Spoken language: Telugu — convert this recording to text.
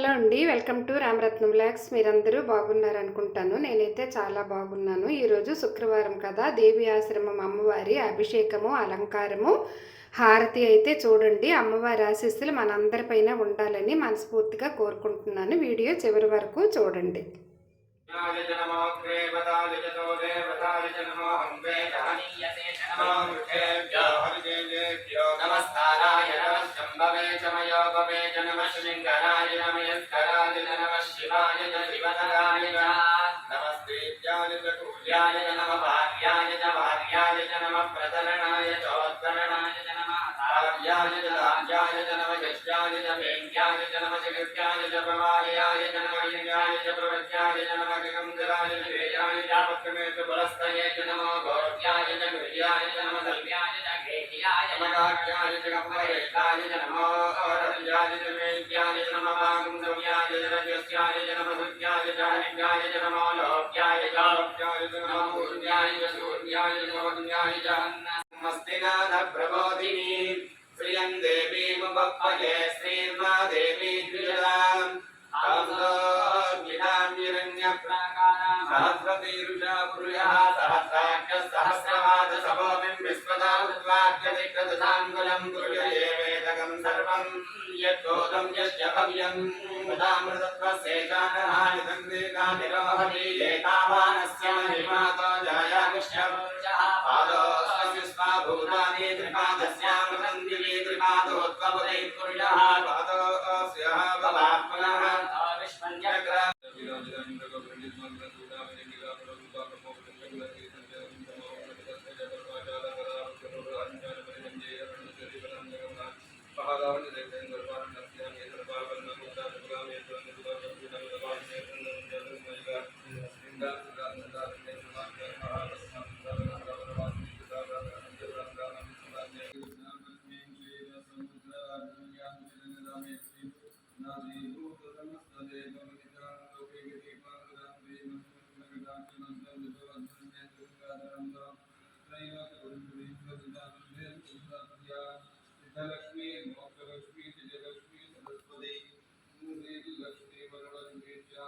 హలో అండి వెల్కమ్ టు రామరత్నం బ్లాగ్స్ మీరందరూ బాగున్నారనుకుంటాను. నేనైతే చాలా బాగున్నాను. ఈరోజు శుక్రవారం కదా దేవి ఆశ్రమం అమ్మవారి అభిషేకము అలంకారము. హారతి అయితే చూడండి అమ్మవారి ఆశీస్సులు మనందరిపైన ఉండాలని మనస్ఫూర్తిగా కోరుకుంటున్నాను. వీడియో చివరి వరకు చూడండి. నమస్కారాయ చమయ देवताय च तो देवताय च नमो हम्बे जहनीयसे च नमो वृक्षेभ्यो हरिदेवेभ्यो नमस्काराय नमः शम्भवे च मयोपवे च नमः शृङ्गराय नमयस्कराय च नमः शिवाय च शिवतराय च नमस्तेभ्याय च कुल्याय च नमः भार्याय च भार्याय च नमः प्रतरणाय चोत्तरणाय च नमः कार्याय च राज्याय च नमः यज्ञाय च वेद्याय च नमः जगत्याय च प्रवाहयाय च नमः यज्ञाय च प्रवद्याय च नमः गगनधराय च वेदाय च पत्रमे च पुरस्तये च नमो गौर्याय च गुर्याय च नमः दल्व्याय च घेह्याय च नमकाख्याय च कम्परेष्ठाय च नमो జ్ఞానవ్యాయ ద్వేద్యాయ జనమవాగుందవ్యాయ జనజస్యాయ జనమహృద్యాయ జానివ్యాయ జనమాలోక్యాయ జాలోక్యాయ జనమూర్యాయ సూర్యాయ జనవన్యాయ జహన్నమస్తినాథ ప్రబోధిని. శ్రియం దేవీముపప్పయే శ్రీర్మా దేవీ ద్విజదాం సహస్రతీరుషా పురుష సహస్రాక్ష సహస్రమాద సమోమిం విశ్వదాం వాక్యతిక్రదశాంగులం పురుషయేవ यद्बोधं यस्य भव्यं मुदामृतत्वशेषानहानि सन्देकानिरोहति एतावानस्य महिमातो जायामिष्यपुरुषः पादोऽस्य भूतानि त्रिपादस्यामृतं दिवि त्रिपादोत्वपदे पुरुषः लक्ष्मी मोक्षलक्ष्मी विजयलक्ष्मी सरस्वती देवी लक्ष्मी वरलक्ष्मी च